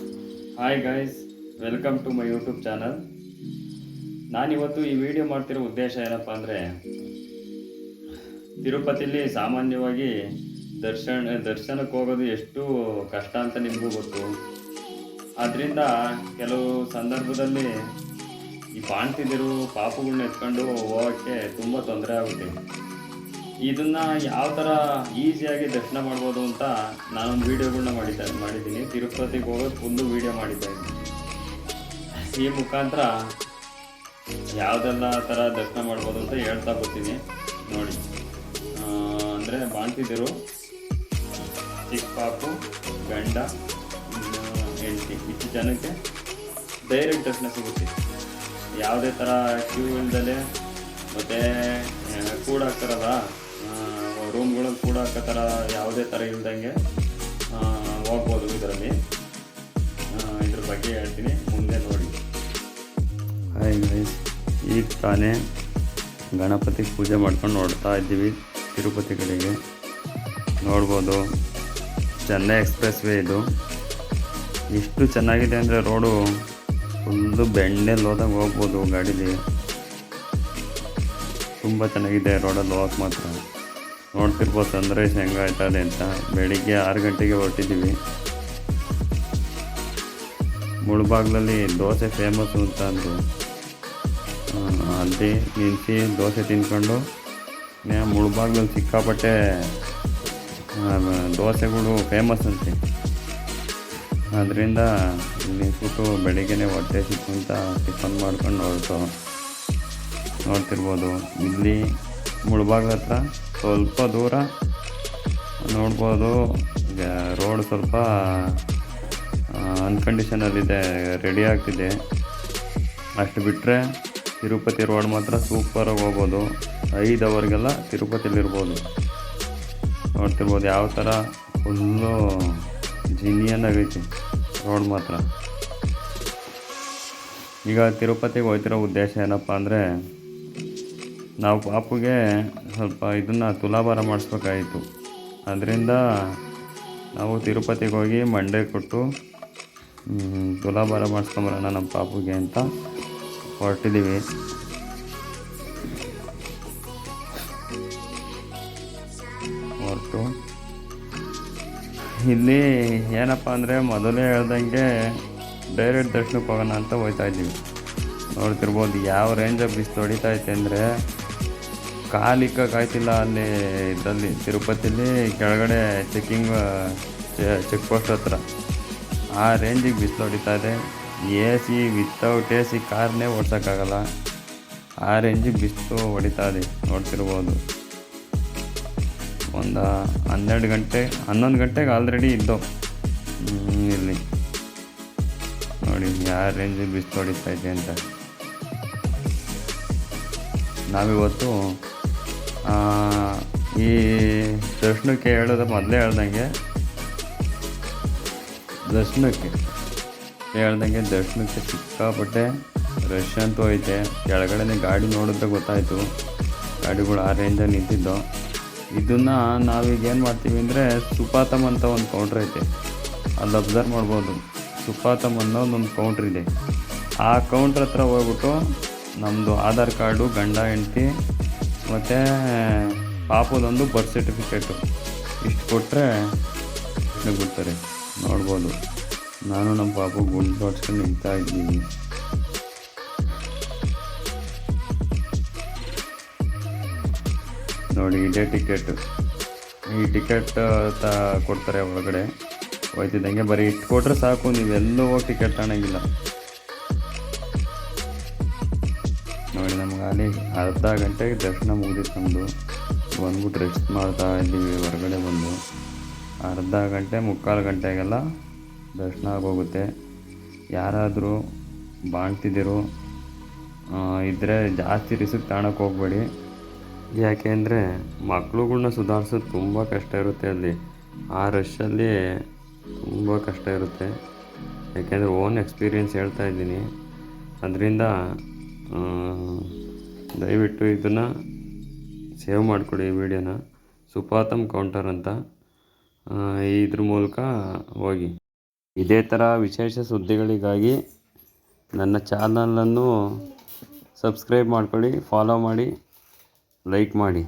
Hi guys welcome to my YouTube channel ನಾನಿವತ್ತು ಈ video ಮಾಡ್ತಿರೋ ಉದ್ದೇಶ ಏನಪ್ಪ ಅಂದರೆ, ತಿರುಪತಿಲಿ ಸಾಮಾನ್ಯವಾಗಿ ದರ್ಶನ, ದರ್ಶನಕ್ಕೆ ಹೋಗೋದು ಎಷ್ಟು ಕಷ್ಟ ಅಂತ ನಿಮಗೂ ಗೊತ್ತು. ಆದ್ದರಿಂದ ಕೆಲವು ಸಂದರ್ಭದಲ್ಲಿ ಈ ಬಾಣ್ತಿದಿರು ಪಾಪುಗಳನ್ನ ಎತ್ಕೊಂಡು ಹೋಗೋಕ್ಕೆ ತುಂಬ ತೊಂದರೆ ಆಗುತ್ತೆ. ಇದನ್ನ ಯಾವ ಥರ ಈಸಿಯಾಗಿ ದರ್ಶನ ಮಾಡ್ಬೋದು ಅಂತ ನಾನೊಂದು ವೀಡಿಯೋಗಳನ್ನ ಮಾಡಿದ್ದೆ, ಮಾಡಿದ್ದೀನಿ. ತಿರುಪತಿಗೆ ಹೋಗೋದು ಒಂದು ವೀಡಿಯೋ ಮಾಡಿದ್ದೆ. ಈ ಮುಖಾಂತರ ಯಾವುದೆಲ್ಲ ಥರ ದರ್ಶನ ಮಾಡ್ಬೋದು ಅಂತ ಹೇಳ್ತಾ ಬರ್ತೀನಿ. ನೋಡಿ. ಅಂದರೆ ಬಾಣ್ತಿದ್ದರು ಚಿಕ್ಕ ಪಾಪು ಗಂಡ ಹೆಂಡತಿ, ಇಷ್ಟು ಜನಕ್ಕೆ ಡೈರೆಕ್ಟ್ ದರ್ಶನ ಸಿಗುತ್ತೆ. ಯಾವುದೇ ಥರ ಕ್ಯೂ ಇಲ್ದಲೆ ಮತ್ತು ಕೂಡ ಹಾಕ್ತಾರಲ್ಲ ರೂಮ್ಗಳಲ್ಲಿ ಕೂಡ ಥರ ಯಾವುದೇ ಥರ ಇಲ್ದಂಗೆ ಹೋಗ್ಬೋದು ಇದರಲ್ಲಿ. ಇದ್ರ ಬಗ್ಗೆ ಹೇಳ್ತೀನಿ. ಮುಂದೆ ನೋಡಿ. ಹಾಯ್ ಈಗ ತಾನೇ ಗಣಪತಿ ಪೂಜೆ ಮಾಡ್ಕೊಂಡು ನೋಡ್ತಾ ಇದ್ದೀವಿ ತಿರುಪತಿ ಕಡೆಗೆ ನೋಡ್ಬೋದು. ಚೆನ್ನೈ ಎಕ್ಸ್ಪ್ರೆಸ್ ವೇ ಇದು. ಎಷ್ಟು ಚೆನ್ನಾಗಿದೆ ಅಂದರೆ ರೋಡು ಫುಲ್ಲು ಬೆಣ್ಣೆಲ್ಲಿ ಹೋದಾಗ ಹೋಗ್ಬೋದು ಗಾಡೀಲಿ. ತುಂಬ ಚೆನ್ನಾಗಿದೆ ರೋಡಲ್ಲಿ ಹೋಗಕ್ಕೆ ಮಾತ್ರ. ನೋಡ್ತಿರ್ಬೋದು ಸನ್ರೈಸ್ ಹೆಂಗಾಯ್ತದೆ ಅಂತ. ಬೆಳಿಗ್ಗೆ ಆರು ಗಂಟೆಗೆ ಹೊರಟಿದ್ದೀವಿ ಮುಳುಬಾಗ್ಲಲ್ಲಿ ದೋಸೆ ಫೇಮಸ್ ಅಂತ ಅಂದರು. ಅಲ್ಲಿ ನಿಂತು ದೋಸೆ ತಿನ್ಕೊಂಡು ಮುಳುಬಾಗ್ಲಲ್ಲಿ ಸಿಕ್ಕಾಪಟ್ಟೆ ದೋಸೆಗಳು ಫೇಮಸ್ ಅಂತೆ. ಅದರಿಂದ ನಿಂತ್ಬಿಟ್ಟು ಬೆಳಿಗ್ಗೆ ಹೊಟ್ಟೆ ಅಂತ ಟಿಫನ್ ಮಾಡ್ಕೊಂಡು ಹೊರಟು. ನೋಡ್ತಿರ್ಬೋದು. ಇಲ್ಲಿ ಮುಳುಬಾಗ್ಲ ಹತ್ರ ಸ್ವಲ್ಪ ದೂರ. ನೋಡ್ಬೋದು. ರೋಡ್ ಸ್ವಲ್ಪ ಅನ್ಕಂಡೀಷನಲ್ಲಿದೆ ರೆಡಿ ಆಗ್ತಿದೆ. ಅಷ್ಟು ಬಿಟ್ಟರೆ ತಿರುಪತಿ ರೋಡ್ ಮಾತ್ರ ಸೂಪರಾಗಿ ಹೋಗ್ಬೋದು. ಐದು ಅವರ್ಗೆಲ್ಲ ತಿರುಪತಿಲಿರ್ಬೋದು. ನೋಡ್ತಿರ್ಬೋದು ಯಾವ ಥರ ಫುಲ್ಲು ಜಿನಿಯನ್ ಆಗೈತಿ ರೋಡ್ ಮಾತ್ರ. ಈಗ ತಿರುಪತಿಗೆ ಹೋಗ್ತಿರೋ ಉದ್ದೇಶ ಏನಪ್ಪ ಅಂದರೆ ನಾವು ಪಾಪುಗೆ ಸ್ವಲ್ಪ ಇದನ್ನು ತುಲಾಭಾರ ಮಾಡಿಸ್ಬೇಕಾಯಿತು. ಅದರಿಂದ ನಾವು ತಿರುಪತಿಗೆ ಹೋಗಿ ಮಂಡೆ ಕೊಟ್ಟು ತುಲಾಭಾರ ಮಾಡಿಸ್ಕೊಂಬರೋಣ ನಮ್ಮ ಪಾಪುಗೆ ಅಂತ ಹೊರಟಿದ್ದೀವಿ. ಹೊರಟು. ಇಲ್ಲಿ ಏನಪ್ಪ ಅಂದರೆ ಮೊದಲೇ ಹೇಳ್ದಂಗೆ ಡೈರೆಕ್ಟ್ ದರ್ಶನಕ್ಕೆ ಹೋಗೋಣ ಅಂತ ಹೋಗ್ತಾ ಇದ್ದೀವಿ. ನೋಡ್ತಿರ್ಬೋದು ಯಾವ ರೇಂಜ್ ಬಿಸಿಲು ಹೊಡಿತಾ ಐತೆ ಅಂದರೆ ಕಾಲಿಕ್ಕಾಯ್ತಿಲ್ಲ ಅಲ್ಲಿ ಇದರಲ್ಲಿ ತಿರುಪತಿಲಿ ಕೆಳಗಡೆ ಚೆಕ್ಕಿಂಗ್ ಚೆಕ್ ಪೋಸ್ಟ್ ಹತ್ರ. ಆ ರೇಂಜಿಗೆ ಬಿಸಿಲು ಹೊಡಿತಾ ಇದೆ. A C without A C ಕಾರ್ನೇ ಓಡ್ಸೋಕ್ಕಾಗಲ್ಲ. ಆ ರೇಂಜಿಗೆ ಬಿಸಿಲು ಹೊಡಿತಾ ಇದೆ. ನೋಡ್ತಿರ್ಬೋದು. ಒಂದು ಹನ್ನೆರಡು ಗಂಟೆ, ಹನ್ನೊಂದು ಗಂಟೆಗೆ ಆಲ್ರೆಡಿ ಇದ್ದೋ. ಇಲ್ಲಿ ನೋಡಿ, ಯಾವ ರೇಂಜಿಗೆ ಬಿಸಿಲು ಹೊಡಿತಾ ಇದೆ ಅಂತ. ನಾವಿವತ್ತು ದರ್ಶನಕ್ಕೆ ಹೇಳೋದು ಮೊದಲೇ ಹೇಳ್ದಂಗೆ. ದರ್ಶನಕ್ಕೆ ಹೇಳ್ದಂಗೆ ದರ್ಶನಕ್ಕೆ ಸಿಕ್ಕಾಪಟ್ಟೆ ರಶ್ ಅಂತೂ ಐತೆ. ಕೆಳಗಡೆನೆ ಗಾಡಿ ನೋಡಿದ್ರೆ ಗೊತ್ತಾಯಿತು. ಗಾಡಿಗಳು ಆ ರೇಂಜಲ್ಲಿ ನಿಂತಿದ್ದು. ಇದನ್ನು ನಾವೀಗ ಏನು ಮಾಡ್ತೀವಿ ಅಂದರೆ ಸುಪಾತಮ್ ಅಂತ ಒಂದು ಕೌಂಟ್ರ್ ಐತೆ. ಅಲ್ಲಿ ಅಬ್ಸರ್ವ್ ಮಾಡ್ಬೋದು. ಸುಪಾತಮ್ ಅನ್ನೋ ಒಂದು ಕೌಂಟ್ರ್ ಇದೆ. ಆ ಕೌಂಟ್ರ್ ಹತ್ರ ಹೋಗ್ಬಿಟ್ಟು ನಮ್ಮದು ಆಧಾರ್ ಕಾರ್ಡು, ಗಂಡ, ಹೆಂಡ್ತಿ ಮತ್ತು ಪಾಪದೊಂದು ಬರ್ತ್ ಸರ್ಟಿಫಿಕೇಟು ಇಷ್ಟು ಕೊಟ್ಟರೆ ಬಿಡ್ತಾರೆ. ನೋಡ್ಬೋದು. ನಾನು ನಮ್ಮ ಪಾಪು ಗುಂಡು ಹೊಡ್ಸ್ಕೊಂಡು ನಿಂತಾ ಇದ್ದೀನಿ. ನೋಡಿ, ಇದೇ ಟಿಕೆಟ್ ಈ ಟಿಕೆಟ್ ತ, ಕೊಡ್ತಾರೆ ಒಳಗಡೆ. ಹೋಯ್ತಿದ್ದಂಗೆ ಬರೀ ಇಷ್ಟು ಕೊಟ್ಟರೆ ಸಾಕು ನೀವೆಲ್ಲೂ ಹೋಗಿ ಟಿಕೆಟ್ ತಗೊಳಂಗಿಲ್ಲ ನೋಡಿ, ನಮ್ಗೆ ಅಲ್ಲಿ ಅರ್ಧ ಗಂಟೆಗೆ ದರ್ಶನ ಮುಗಿದಿತ್ತು ನಮ್ಮದು ಬಂದ್ಬಿಟ್ಟು ರೆಸ್ಟ್ ಮಾಡ್ತಾ ಇದ್ದೀವಿ, ಹೊರಗಡೆ ಬಂದು. ಅರ್ಧ ಗಂಟೆ, ಮುಕ್ಕಾಲು ಗಂಟೆಗೆಲ್ಲ ದರ್ಶನ ಆಗೋಗುತ್ತೆ. ಯಾರಾದರೂ ಬಾಣ್ತಿದ್ದೀರು ಇದ್ದರೆ ಜಾಸ್ತಿ ರಿಸ್ಕ್ ತಾಣಕ್ಕೆ ಹೋಗಬೇಡಿ. ಯಾಕೆ ಅಂದರೆ ಮಕ್ಳುಗಳ್ನ ಸುಧಾರಿಸೋದು ತುಂಬ ಕಷ್ಟ ಇರುತ್ತೆ ಅಲ್ಲಿ. ಆ ರಶಲ್ಲಿ ತುಂಬ ಕಷ್ಟ ಇರುತ್ತೆ. ಯಾಕೆಂದರೆ ಓನ್ ಎಕ್ಸ್ಪೀರಿಯೆನ್ಸ್ ಹೇಳ್ತಾ ಇದ್ದೀನಿ. ಅದರಿಂದ ದಯವಿಟ್ಟು ಇದನ್ನು ಸೇವ್ ಮಾಡಿಕೊಡಿ ಈ ವಿಡಿಯೋನ. ಸುಪಾತಮ್ ಕೌಂಟರ್ ಅಂತ. ಇದ್ರ ಮೂಲಕ ಹೋಗಿ. ಇದೇ ಥರ ವಿಶೇಷ ಸುದ್ದಿಗಳಿಗಾಗಿ ನನ್ನ ಚಾನಲನ್ನು ಸಬ್ಸ್ಕ್ರೈಬ್ ಮಾಡ್ಕೊಳ್ಳಿ ಫಾಲೋ ಮಾಡಿ ಲೈಕ್ ಮಾಡಿ.